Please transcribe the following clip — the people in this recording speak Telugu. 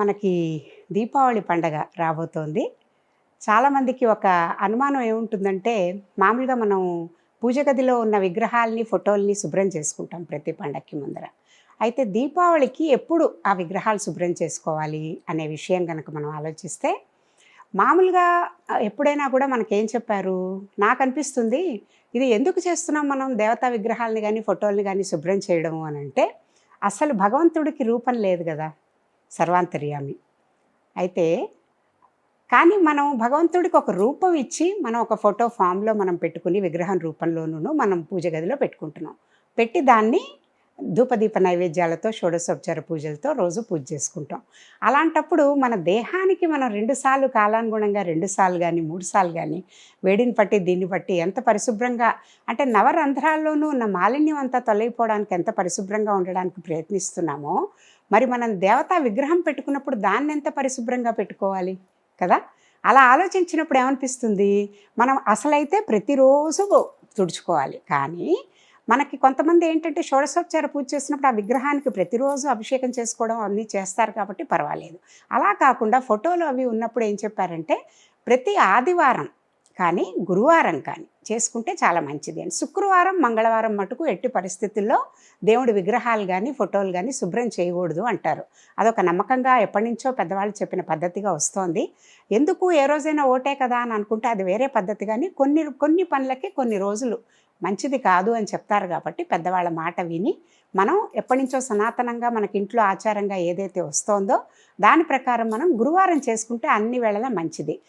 మనకి దీపావళి పండగ రాబోతోంది. చాలామందికి ఒక అనుమానం ఏముంటుందంటే మామూలుగా మనం పూజ గదిలో ఉన్న విగ్రహాలని ఫోటోల్ని శుభ్రం చేసుకుంటాం ప్రతి పండగకి ముందర. అయితే దీపావళికి ఎప్పుడు ఆ విగ్రహాలు శుభ్రం చేసుకోవాలి అనే విషయం కనుక మనం ఆలోచిస్తే మామూలుగా ఎప్పుడైనా కూడా మనకేం చెప్పారు? నాకు అనిపిస్తుంది ఇది ఎందుకు చేస్తున్నాం మనం దేవతా విగ్రహాలని కానీ ఫోటోల్ని కానీ శుభ్రం చేయడం అని అంటే అసలు భగవంతుడికి రూపం లేదు కదా. సర్వాంతర్యామి. అయితే కానీ మనం భగవంతుడికి ఒక రూపం ఇచ్చి మనం ఒక ఫోటో ఫామ్లో మనం పెట్టుకుని విగ్రహం రూపంలోనూ మనం పూజ గదిలో పెట్టుకుంటున్నాం. పెట్టి దాన్ని ధూపదీప నైవేద్యాలతో షోడశోపచార పూజలతో రోజు పూజ చేసుకుంటాం. అలాంటప్పుడు మన దేహానికి మనం రెండుసార్లు కాలానుగుణంగా రెండుసార్లు కానీ మూడుసార్లు కానీ వేడిని పట్టి దీన్ని బట్టి ఎంత పరిశుభ్రంగా అంటే నవరంధ్రాల్లోనూ ఉన్న మాలిన్యం అంతా తొలగిపోవడానికి ఎంత పరిశుభ్రంగా ఉండడానికి ప్రయత్నిస్తున్నామో మరి మనం దేవతా విగ్రహం పెట్టుకున్నప్పుడు దాన్ని ఎంత పరిశుభ్రంగా పెట్టుకోవాలి కదా? అలా ఆలోచించినప్పుడు ఏమనిపిస్తుంది? మనం అసలైతే ప్రతిరోజు తుడుచుకోవాలి. కానీ మనకి కొంతమంది ఏంటంటే షోడశోపచార పూజ చేసినప్పుడు ఆ విగ్రహానికి ప్రతిరోజు అభిషేకం చేసుకోవడం అన్నీ చేస్తారు కాబట్టి పర్వాలేదు. అలా కాకుండా ఫోటోలు అవి ఉన్నప్పుడు ఏం చెప్పారంటే ప్రతి ఆదివారం కానీ గురువారం కానీ చేసుకుంటే చాలా మంచిది. అని శుక్రవారం మంగళవారం మటుకు ఎట్టి పరిస్థితుల్లో దేవుడి విగ్రహాలు కానీ ఫోటోలు కానీ శుభ్రం చేయకూడదు అంటారు. అదొక నమ్మకంగా ఎప్పటి నుంచో పెద్దవాళ్ళు చెప్పిన పద్ధతిగా వస్తోంది. ఎందుకు ఏ రోజైనా ఓటే కదా అని అనుకుంటే అది వేరే పద్ధతి కానీ కొన్ని కొన్ని పనులకి కొన్ని రోజులు మంచిది కాదు అని చెప్తారు కాబట్టి పెద్దవాళ్ళ మాట విని మనం ఎప్పటి నుంచో సనాతనంగా మనకి ఇంట్లో ఆచారంగా ఏదైతే వస్తోందో దాని ప్రకారం మనం గురువారం చేసుకుంటే అన్ని వేళలా మంచిది.